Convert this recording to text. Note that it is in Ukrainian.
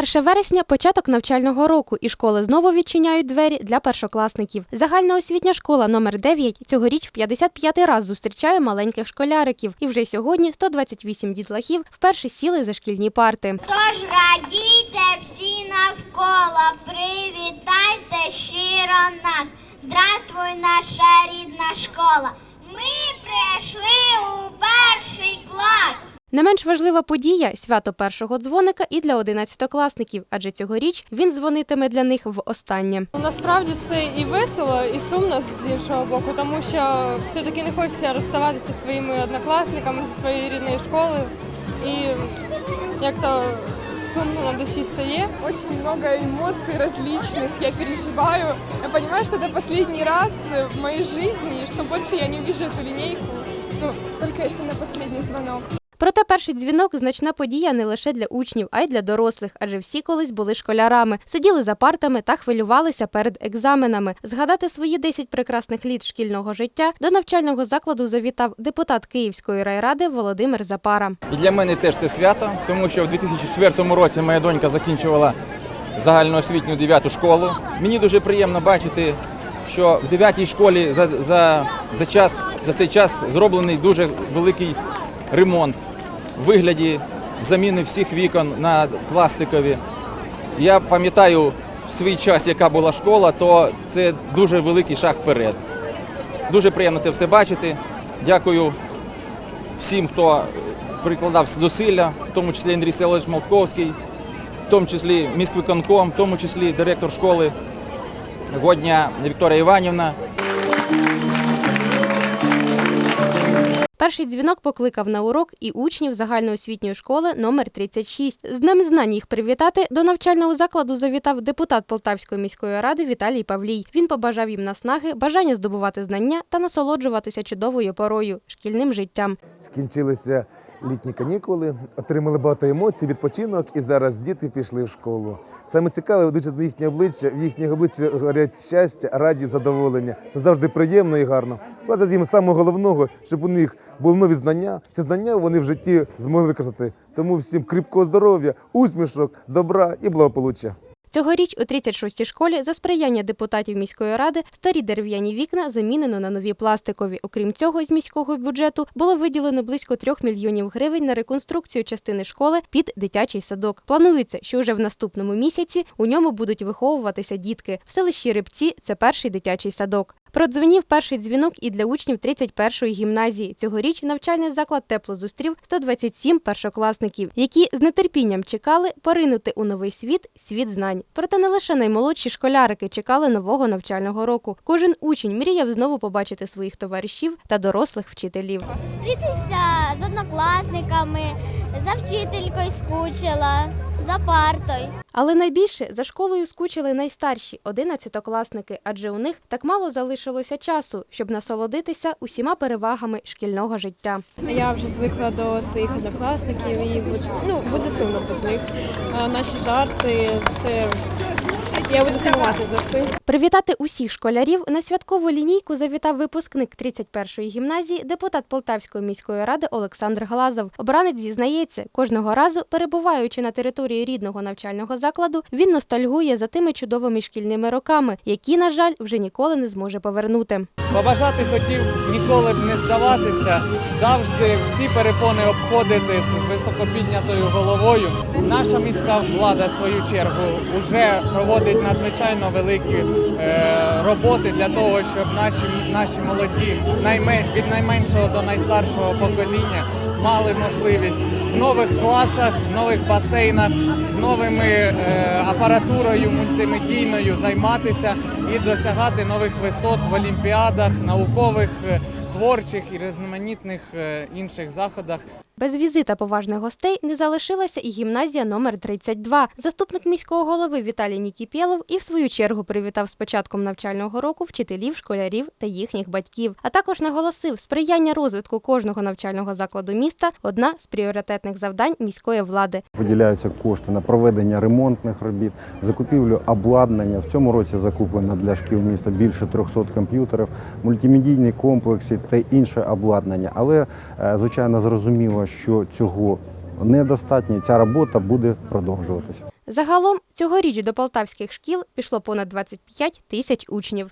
1 вересня початок навчального року, і школи знову відчиняють двері для першокласників. Загальноосвітня школа номер 9 цьогоріч в 55-й раз зустрічає маленьких школяриків. І вже сьогодні 128 дітлахів вперше сіли за шкільні парти. Тож радійте всі навколо, привітайте щиро нас. Здравствуй, наша рідна школа. Ми прийшли у перший клас. Не менш важлива подія свято першого дзвоника і для одинадцятокласників, адже цьогоріч він дзвонитиме для них в останнє. Ну, Насправді це і весело, і сумно з іншого боку, тому що все-таки не хочеться розставатися зі своїми однокласниками зі своєї рідної школи. І як то сумно на душі стає. Очень много эмоций различных. Я переживаю. Я понимаю, что это последний раз в моей жизни, и что больше я не увижу эту линейку. Ну, только если на последний звонок. Проте перший дзвінок значна подія не лише для учнів, а й для дорослих, адже всі колись були школярами, сиділи за партами та хвилювалися перед екзаменами. Згадати свої 10 прекрасних літ шкільного життя до навчального закладу завітав депутат Київської райради Володимир Запара. Для мене теж це свято, тому що в 2004 році моя донька закінчувала загальноосвітню 9 школу. Мені дуже приємно бачити, що в 9 школі за, за, за, час, за цей час зроблений дуже великий ремонт вигляді заміни всіх вікон на пластикові. Я пам'ятаю в свій час, яка була школа, то це дуже великий шаг вперед. Дуже приємно це все бачити. Дякую всім, хто прикладав зусилля, в тому числі Андрій Селович Молтковський, в тому числі міськвиконком, в тому числі директор школи Годня Вікторія Іванівна. Перший дзвінок покликав на урок і учнів загальноосвітньої школи номер 36. З Днем знань їх привітати до навчального закладу завітав депутат Полтавської міської ради Віталій Павлій. Він побажав їм наснаги, бажання здобувати знання та насолоджуватися чудовою порою шкільним життям. Скінчилися літні канікули, отримали багато емоцій, відпочинок, і зараз діти пішли в школу. Саме цікаве, дивлячись їхнє обличчя, в їхніх обличчя горять щастя, радість, задоволення. Це завжди приємно і гарно. Бажати їм самого головного, щоб у них були нові знання. Ці знання вони в житті змогли використати. Тому всім кріпкого здоров'я, усмішок, добра і благополуччя. Цьогоріч у 36-й школі за сприяння депутатів міської ради старі дерев'яні вікна замінено на нові пластикові. Окрім цього, з міського бюджету було виділено близько 3 мільйонів гривень на реконструкцію частини школи під дитячий садок. Планується, що вже в наступному місяці у ньому будуть виховуватися дітки. В селищі Рибці це перший дитячий садок. Продзвонів перший дзвінок і для учнів 31-ї гімназії. Цьогоріч навчальний заклад тепло зустрів 127 першокласників, які з нетерпінням чекали поринути у новий світ, світ знань. Проте не лише наймолодші школярики чекали нового навчального року. Кожен учень мріяв знову побачити своїх товаришів та дорослих вчителів. Зустрітися з однокласниками, за вчителькою скучила, за партою. Але найбільше за школою скучили найстарші одинадцятокласники, адже у них так мало залишилося часу, щоб насолодитися усіма перевагами шкільного життя. Я вже звикла до своїх однокласників і ну, буде сумно без них. Наші жарти це я буду сумувати за цим. Привітати усіх школярів на святкову лінійку завітав випускник 31-ї гімназії, депутат Полтавської міської ради Олександр Глазов. Обранець зізнається, кожного разу, перебуваючи на території рідного навчального закладу, він ностальгує за тими чудовими шкільними роками, які, на жаль, вже ніколи не зможе повернути. Побажати хотів ніколи б не здаватися, завжди всі перепони обходити з високопіднятою головою. Наша міська влада, в свою чергу, вже проводить надзвичайно великі е, роботи для того, щоб наші, наші молоді від найменшого до найстаршого покоління мали можливість в нових класах, в нових басейнах з новими е, апаратурою мультимедійною займатися і досягати нових висот в олімпіадах, наукових, е, творчих і різноманітних інших заходах. Без візита поважних гостей не залишилася і гімназія номер 32. Заступник міського голови Віталій Нікіпєлов і в свою чергу привітав з початком навчального року вчителів, школярів та їхніх батьків. А також наголосив, сприяння розвитку кожного навчального закладу міста одна з пріоритетних завдань міської влади. Виділяються кошти на проведення ремонтних робіт, закупівлю обладнання. В цьому році закуплено для шкіл міста більше 300 комп'ютерів, мультимедійні комплекси та інше обладнання. Але е, звичайно зрозуміло, що цього недостатньо. Ця робота буде продовжуватися. Загалом цьогоріч до полтавських шкіл пішло понад 25 тисяч учнів.